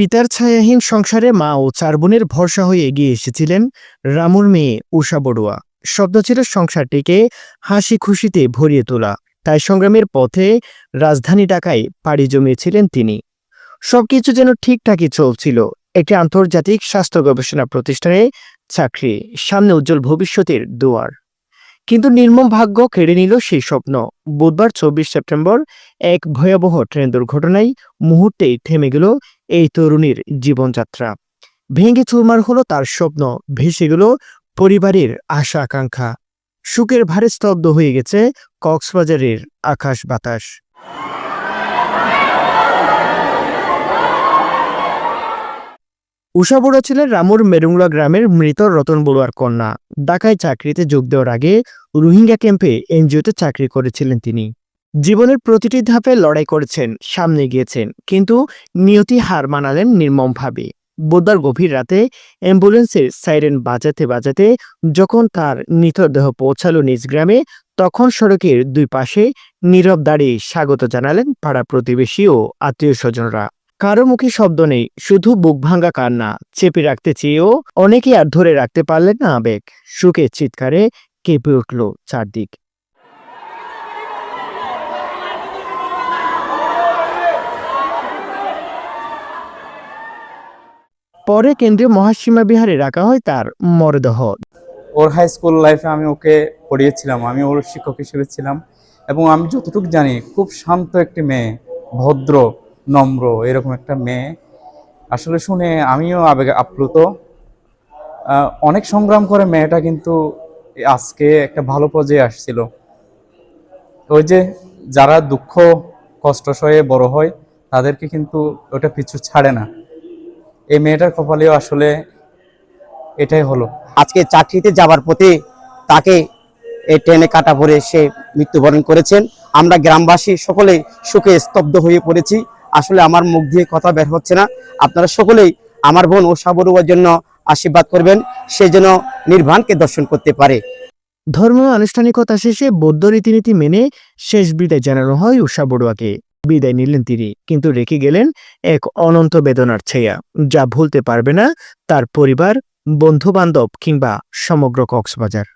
পিতার ছায়াহীন সংসারে মা ও চার বোনের ভরসা হয়ে এগিয়ে এসেছিলেন রামুর মেয়ে উষা বড়ুয়া। শব্দ ছিল সংসারটিকে হাসি খুশিতে ভরিয়ে তোলা। তাই সংগ্রামের পথে রাজধানী ঢাকায় পাড়ি জমিয়েছিলেন তিনি। সবকিছু যেন ঠিকঠাকই চলছিল। একটি আন্তর্জাতিক স্বাস্থ্য গবেষণা প্রতিষ্ঠানে চাকরি, সামনে উজ্জ্বল ভবিষ্যতের দুয়ার। কিন্তু নির্মম ভাগ্য কেড়ে নিল সেই স্বপ্ন। বুধবার চব্বিশ সেপ্টেম্বর এক ভয়াবহ ট্রেন দুর্ঘটনায় মুহূর্তেই থেমে গেল এই তরুণীর জীবনযাত্রা। ভেঙে চুরমার হলো তার স্বপ্ন, ভেসে গেল পরিবারের আশা আকাঙ্ক্ষা সুখের ভারে স্তব্ধ হয়ে গেছে কক্সবাজারের আকাশ বাতাস। উষা বড়ুয়া ছিলেন রামুর মেরুংলা গ্রামের মৃত রতন বড়ুয়ার কন্যা। ঢাকায় চাকরিতে যোগ দেওয়ার আগে রোহিঙ্গা ক্যাম্পে এনজিওতে চাকরি করেছিলেন তিনি। জীবনের প্রতিটি ধাপে লড়াই করেছেন, সামনে গিয়েছেন, কিন্তু নিয়তি হার মানালেন নির্মমভাবে। বুধবার গভীর রাতে অ্যাম্বুলেন্সের সাইরেন বাজাতে বাজাতে যখন তার মৃতদেহ পৌঁছালো নিজ গ্রামে, তখন সড়কের দুই পাশে নীরব দাঁড়িয়ে স্বাগত জানালেন পাড়া প্রতিবেশী ও আত্মীয় স্বজনরা। কারও মুখে শব্দ নেই, শুধু বুক ভাঙ্গা কান্না, চেপে রাখতে চেয়েও অনেকেই আর ধরে রাখতে পারলেন না আবেগ। সুখে চিৎকারে কেঁপে উঠল চারদিক। পরে কেন্দ্রীয় মহাসীমা বিহারে রাখা হয় তার মরদেহ। ওর হাই স্কুল লাইফে আমি ওকে পড়িয়েছিলাম, আমি ওর শিক্ষক হিসেবে ছিলাম এবং আমি যতটুকু জানি, খুব শান্ত একটি মেয়ে, ভদ্র নম্র, এরকম একটা মেয়ে। আসলে শুনে আমিও আবেগে আপ্লুত। অনেক সংগ্রাম করে মেয়েটা কিন্তু আজকে একটা ভালো পর্যায়ে আসছিল। ওই যে যারা দুঃখ, কষ্ট সয়ে বড় হয়, তাদেরকে কিন্তু ওটা পিছু ছাড়ে না। এই মেয়েটার কপালেও আসলে এটাই হলো। আজকে চাকরিতে যাবার পথে তাকে এই ট্রেনে কাটা পড়ে সে মৃত্যুবরণ করেছেন। আমরা গ্রামবাসী সকলে সুখে স্তব্ধ হয়ে পড়েছি। আসলে আমার মুখ দিয়ে কথা বের হচ্ছে না। আপনারা সকলেই আমার বোন ও সাবরুয়ার জন্য আশীর্বাদ করবেন, সে যেন নির্বাণকে দর্শন করতে পারে। ধর্মীয় আনুষ্ঠানিকতা শেষে বৌদ্ধ রীতিনীতি মেনে শেষ বিদায় জানানো হয় উষা বড়ুয়াকে। বিদায় নিলেন তিনি, কিন্তু রেখে গেলেন এক অনন্ত বেদনার ছেয়া, যা ভুলতে পারবে না তার পরিবার বন্ধু বান্ধব কিংবা সমগ্র কক্সবাজার।